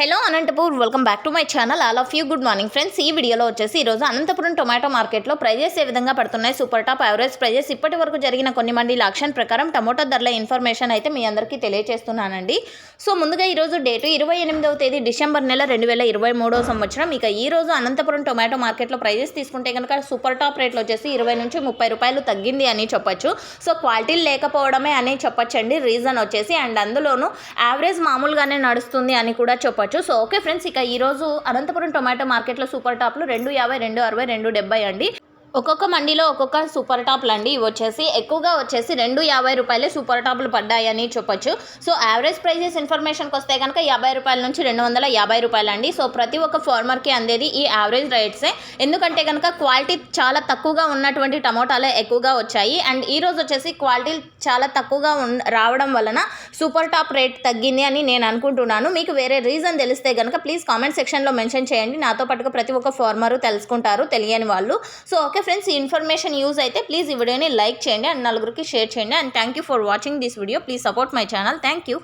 Hello Anantapur welcome back to my channel. All of you good morning friends. ఈ వీడియోలో వచ్చేసి ఈరోజు Anantapuram tomato మార్కెట్లో ప్రైజెస్ ఏ విధంగా పడుతున్నాయి? సూపర్ టాప్ యావరేజ్ ప్రైజెస్ ఇప్పటి వరకు జరిగిన కొన్ని మండీల ఆక్షన్ ప్రకారం టమోటా ధరల ఇన్ఫర్మేషన్ అయితే మీ అందరికీ తెలియజేస్తున్నానండి సో ముందుగా ఈరోజు డేటు ఇరవై ఎనిమిదవ తేదీ డిసెంబర్ నెల రెండు వేల ఇరవై మూడవ సంవత్సరం. ఇక ఈ రోజు అనంతపురం టొమాటో మార్కెట్లో ప్రైజెస్ తీసుకుంటే కనుక సూపర్ టాప్ రేట్లు వచ్చేసి ఇరవై నుంచి ముప్పై రూపాయలు తగ్గింది అని చెప్పొచ్చు. సో క్వాలిటీ లేకపోవడమే అని చెప్పొచ్చండి. రీజన్ వచ్చేసి అండ్ అందులోనూ యావరేజ్ మామూలుగానే నడుస్తుంది అని కూడా చెప్పొచ్చు. సో ఓకే ఫ్రెండ్స్ ఇక ఈరోజు అనంతపురం టొమాటో మార్కెట్లో సూపర్ టాప్లు రెండు యాభై రెండు అరవై రెండు డెబ్బై అండి. ఒక్కొక్క మండీలో ఒక్కొక్క సూపర్ టాప్లు అండి. ఇవి వచ్చేసి ఎక్కువగా వచ్చేసి రెండు యాభై రూపాయలే సూపర్ టాప్లు పడ్డాయని చెప్పొచ్చు. సో యావరేజ్ ప్రైజెస్ ఇన్ఫర్మేషన్కి వస్తే కనుక యాభై రూపాయల నుంచి రెండు వందల యాభై రూపాయలు అండి. సో ప్రతి ఒక్క ఫార్మర్కి అందేది ఈ యావరేజ్ రేట్సే. ఎందుకంటే కనుక క్వాలిటీ చాలా తక్కువగా ఉన్నటువంటి టమోటాలే ఎక్కువగా వచ్చాయి. అండ్ ఈ రోజు వచ్చేసి క్వాలిటీ చాలా తక్కువగా రావడం వలన సూపర్ టాప్ రేట్ తగ్గింది అని నేను అనుకుంటున్నాను. మీకు వేరే రీజన్ తెలిస్తే కనుక ప్లీజ్ కామెంట్ సెక్షన్లో మెన్షన్ చేయండి. నాతో పాటుగా ప్రతి ఒక్క ఫార్మరు తెలుసుకుంటారు తెలియని వాళ్ళు. సో ఓకే ఓకే ఫ్రెండ్స్ ఈ ఇన్ఫర్మేషన్ యూజ్ అయితే ప్లీజ్ ఈ వీడియోని లైక్ చేయండి అండ్ నలుగురికి షేర్ చేయండి and thank you for watching this video. Please support my channel. Thank you.